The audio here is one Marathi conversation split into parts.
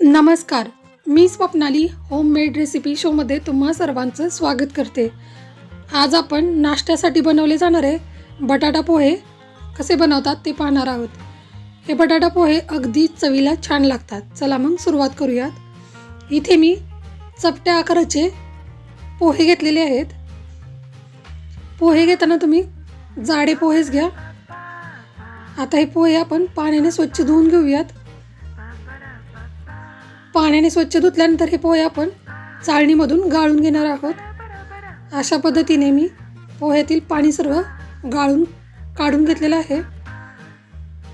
नमस्कार मी स्वप्नाली होममेड रेसिपी शोमध्ये तुम्हा सर्वांचं स्वागत करते. आज आपण नाश्त्यासाठी बनवले जाणारे बटाटा पोहे. कसे बनवतात ते पाहणार आहोत. हे बटाटा पोहे अगदी चवीला छान लागतात. चला मग सुरुवात करूयात. इथे मी चपट्या आकाराचे पोहे घेतलेले आहेत. पोहे घेताना तुम्ही जाडे पोहेच घ्या. आता हे पोहे आपण पाण्याने स्वच्छ धुवून घेऊयात. पाण्याने स्वच्छ धुतल्यानंतर हे पोहे आपण चाळणीमधून गाळून घेणार आहोत. अशा पद्धतीने मी पोह्यातील पाणी सर्व गाळून काढून घेतलेलं आहे.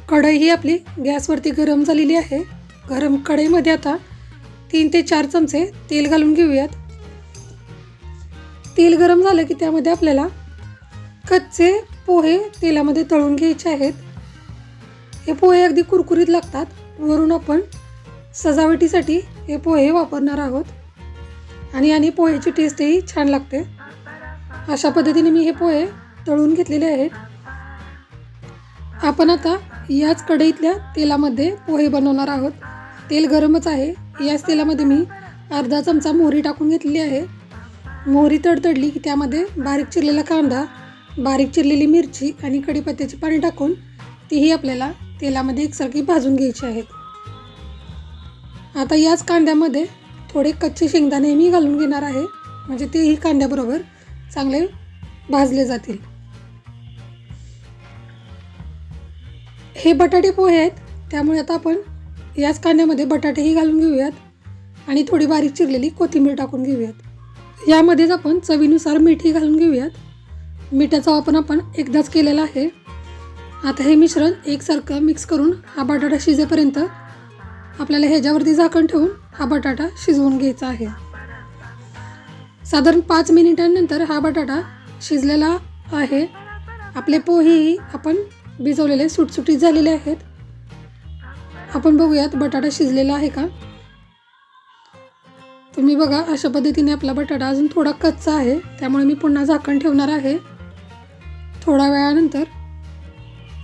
कढई ही आपली गॅसवरती गरम झालेली आहे. गरम कढईमध्ये आता तीन ते चार चमचे तेल घालून घेऊयात. तेल गरम झालं की त्यामध्ये आपल्याला कच्चे पोहे तेलामध्ये तळून घ्यायचे आहेत. हे पोहे अगदी कुरकुरीत लागतात. वरून आपण सजावटीसाठी हे पोहे वापरणार आहोत. आणि आणि पोह्याची टेस्टही छान लागते. अशा पद्धतीने मी हे पोहे तळून घेतलेले आहेत. आपण आता याच कढईतल्या तेलामध्ये पोहे बनवणार आहोत. तेल गरमच आहे. याच तेलामध्ये मी अर्धा चमचा मोहरी टाकून घेतलेली आहे. मोहरी तडतडली की त्यामध्ये बारीक चिरलेला कांदा बारीक चिरलेली मिरची आणि कढीपत्त्याची पाणी टाकून तीही आपल्याला तेलामध्ये एकसारखी भाजून घ्यायची आहेत. आता याच कांद्यामध्ये थोडे कच्चे शेंगदाणे मी घालून घेणार आहे. म्हणजे तेही कांद्याबरोबर चांगले भाजले जातील. हे बटाटे पोहे आहेत त्यामुळे आता आपण याच कांद्यामध्ये बटाटेही घालून घेऊयात आणि थोडी बारीक चिरलेली कोथिंबीर टाकून घेऊयात. यामध्येच आपण चवीनुसार मीठही घालून घेऊयात. मिठाचा वापर आपण एकदाच केलेला आहे. आता हे मिश्रण एकसारखं मिक्स करून हा बटाटा शिजेपर्यंत आपल्याला ह्याच्यावरती झाकण ठेवून हा बटाटा शिजवून घ्यायचा आहे. साधारण पाच मिनिटांनंतर हा बटाटा शिजलेला आहे. आपले पोहेही आपण भिजवलेले सुटसुटीत झालेले आहेत. आपण बघूयात बटाटा शिजलेला आहे का? तुम्ही बघा अशा पद्धतीने आपला बटाटा अजून थोडा कच्चा आहे. त्यामुळे मी पुन्हा झाकण ठेवणार आहे. थोड्या वेळानंतर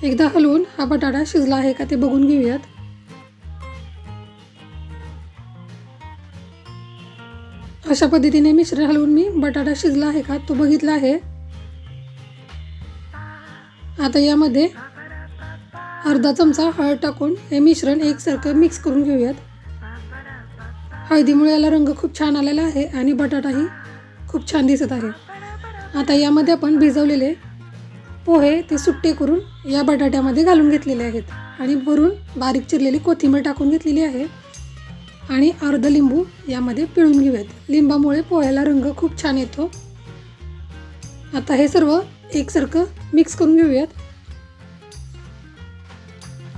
एकदा हलवून हा बटाटा शिजला आहे का ते बघून घेऊयात. अशा पद्धतीने मिश्रण हलवून मी बटाटा शिजला आहे का तो बघितला आहे. आता यामध्ये अर्धा चमचा हळद टाकून हे मिश्रण एकसारखं मिक्स करून घेऊयात. हळदीमुळे याला रंग खूप छान आलेला आहे आणि बटाटाही खूप छान दिसत आहे. आता यामध्ये आपण भिजवलेले पोहे ते सुट्टे करून या बटाट्यामध्ये घालून घेतलेले आहेत आणि वरून बारीक चिरलेली कोथिंबीर टाकून घेतलेली आहे. आणि अर्ध लिंबू यामध्ये पिळून घेऊयात. लिंबामुळे पोह्याला रंग खूप छान येतो. आता हे सर्व एकसारखं मिक्स करून घेऊयात.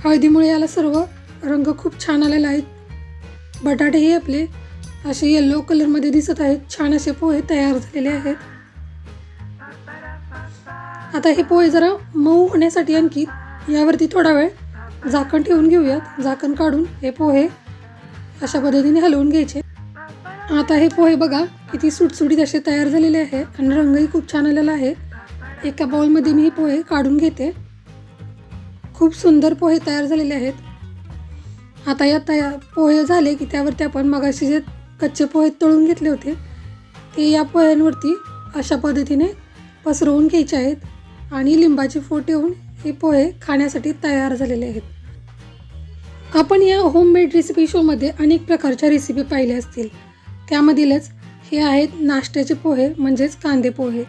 हळदीमुळे याला सर्व रंग खूप छान आलेला आहेत बटाटेही आपले असे येल्लो कलरमध्ये दिसत आहेत. छान असे पोहे तयार झालेले आहेत. आता हे पोहे जरा मऊ होण्यासाठी आणखी यावरती थोडा वेळ झाकण ठेवून घेऊयात. झाकण काढून हे पोहे अशा पद्धतीने हलवून घ्यायचे. आता हे पोहे बघा किती सुटसुटीत असे तयार झालेले आहे आणि रंगही खूप छान आलेला आहे. एका बाउलमध्ये मी हे पोहे काढून घेते. खूप सुंदर पोहे तयार झालेले आहेत. आता या तया पोहे झाले की त्यावरती आपण मगाशी जे कच्चे पोहे तळून घेतले होते ते या पोह्यांवरती अशा पद्धतीने पसरवून घ्यायचे आहेत आणि लिंबाचे फोड येऊन हे पोहे खाण्यासाठी तयार झालेले आहेत. आपण या होममेड रेसिपी शोमध्ये अनेक प्रकारच्या रेसिपी पाहिल्या असतील. त्यामधीलच हे आहेत नाश्त्याचे पोहे म्हणजेच कांदे पोहे.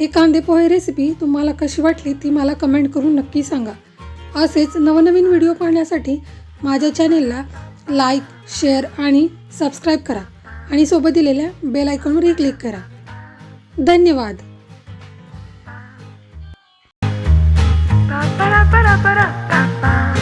हे कांदे पोहे रेसिपी तुम्हाला कशी वाटली ती मला कमेंट करून नक्की सांगा. असेच नवनवीन व्हिडिओ पाहण्यासाठी माझ्या चॅनेलला लाईक शेअर आणि सबस्क्राईब करा. आणि सोबत दिलेल्या बेल आयकॉनवरही क्लिक करा. धन्यवाद. Pa para para para